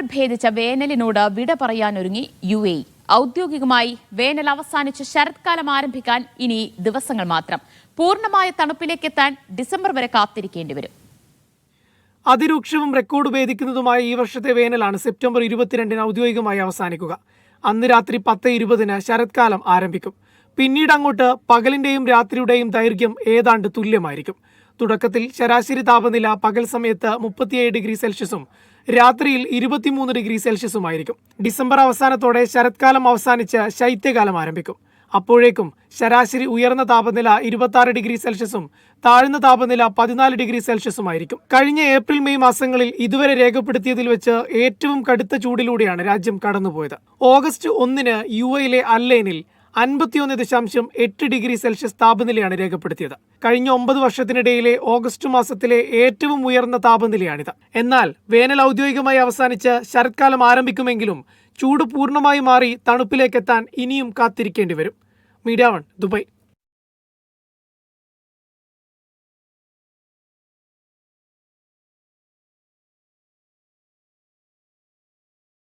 ഭേദിച്ച വേനലിനോട് വിട പറയാനൊരുങ്ങി U A. ഔദ്യോഗികമായി വേനൽ അവസാനിച്ച് ശരത്കാലം ആരംഭിക്കാൻ ഇനി ദിവസങ്ങൾ മാത്രം. പൂർണമായ തണുപ്പിലേക്ക് എത്താൻ ഡിസംബർ വരെ കാത്തിരിക്കേണ്ടി വരും. അതിരൂക്ഷവും റെക്കോർഡ് ഭേദിക്കുന്നതുമായ ഈ വർഷത്തെ വേനലാണ് സെപ്റ്റംബർ ഇരുപത്തിരണ്ടിന് ഔദ്യോഗികമായി അവസാനിക്കുക. അന്ന് രാത്രി പത്ത് ഇരുപതിന് ശരത്കാലം ആരംഭിക്കും. പിന്നീട് അങ്ങോട്ട് പകലിന്റെയും രാത്രിയുടെയും ദൈർഘ്യം ഏതാണ്ട് തുല്യമായിരിക്കും. തുടക്കത്തിൽ ശരാശരി താപനില പകൽ സമയത്ത് മുപ്പത്തിയേഴ് ഡിഗ്രി സെൽഷ്യസും രാത്രിയിൽ ഇരുപത്തിമൂന്ന് ഡിഗ്രി സെൽഷ്യസുമായിരിക്കും ഡിസംബർ അവസാനത്തോടെ ശരത്കാലം അവസാനിച്ച് ശൈത്യകാലം ആരംഭിക്കും. അപ്പോഴേക്കും ശരാശരി ഉയർന്ന താപനില ഇരുപത്തി ഡിഗ്രി സെൽഷ്യസും താഴ്ന്ന താപനില പതിനാല് ഡിഗ്രി സെൽഷ്യസുമായിരിക്കും കഴിഞ്ഞ ഏപ്രിൽ മെയ് മാസങ്ങളിൽ ഇതുവരെ രേഖപ്പെടുത്തിയതിൽ വെച്ച് ഏറ്റവും കടുത്ത ചൂടിലൂടെയാണ് രാജ്യം കടന്നുപോയത്. ഓഗസ്റ്റ് ഒന്നിന് യു എയിലെ അല്ലൈനിൽ അൻപത്തിയൊന്ന് ദശാംശം എട്ട് ഡിഗ്രി സെൽഷ്യസ് താപനിലയാണ് രേഖപ്പെടുത്തിയത്. കഴിഞ്ഞ ഒമ്പത് വർഷത്തിനിടയിലെ ഓഗസ്റ്റ് മാസത്തിലെ ഏറ്റവും ഉയർന്ന താപനിലയാണിത്. എന്നാൽ വേനൽ ഔദ്യോഗികമായി അവസാനിച്ച് ശരത്കാലം ആരംഭിക്കുമെങ്കിലും ചൂട് പൂർണമായി മാറി തണുപ്പിലേക്കെത്താൻ ഇനിയും കാത്തിരിക്കേണ്ടി വരും മീഡിയ വൺ ദുബായ്.